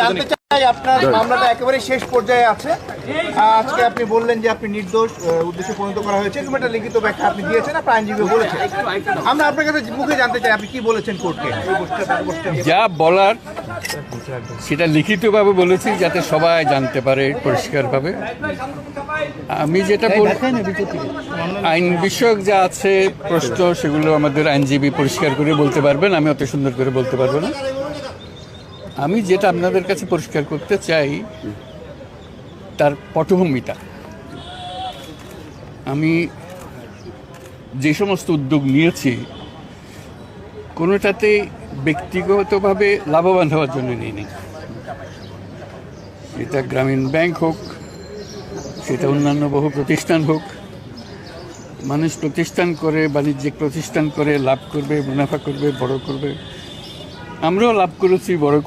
জানতে চাই আপনার মামলাটা একেবারে শেষ পর্যায়ে আছে। আজকে আপনি বললেন যে আপনি নির্দোষ উদ্দেশ্যে পরিণত করা হয়েছে। এরকম একটা লিখিত ব্যাখ্যা আপনি দিয়েছেন আপনার আইনজীবী বলেছেন। আমরা আপনার কাছে মুখে জানতে চাই আপনি কি বলেছেন কোর্টকে? যা বলার সেটা লিখিতভাবে বলেছি যাতে সবাই জানতে পারে পরিষ্কারভাবে। আমি যেটা আইন বিষয়ক যা আছে প্রশ্ন সেগুলো আমাদের আইনজীবী পরিষ্কার করে বলতে পারবেন। আমি অত সুন্দর করে বলতে পারব না। আমি যেটা আপনাদের কাছে পরিষ্কার করতে চাই, তার পটভূমিটা। আমি যে সমস্ত উদ্যোগ নিয়েছি, কোনোটাতে ব্যক্তিগতভাবে লাভবান হওয়ার জন্য নিইনি। সেটা গ্রামীণ ব্যাংক হোক, সেটা অন্যান্য বহু প্রতিষ্ঠান হোক, মানুষ প্রতিষ্ঠান করে, বাণিজ্যিক প্রতিষ্ঠান করে, লাভ করবে, মুনাফা করবে, বড় করবে। আমরাও লাভ করেছি, বড়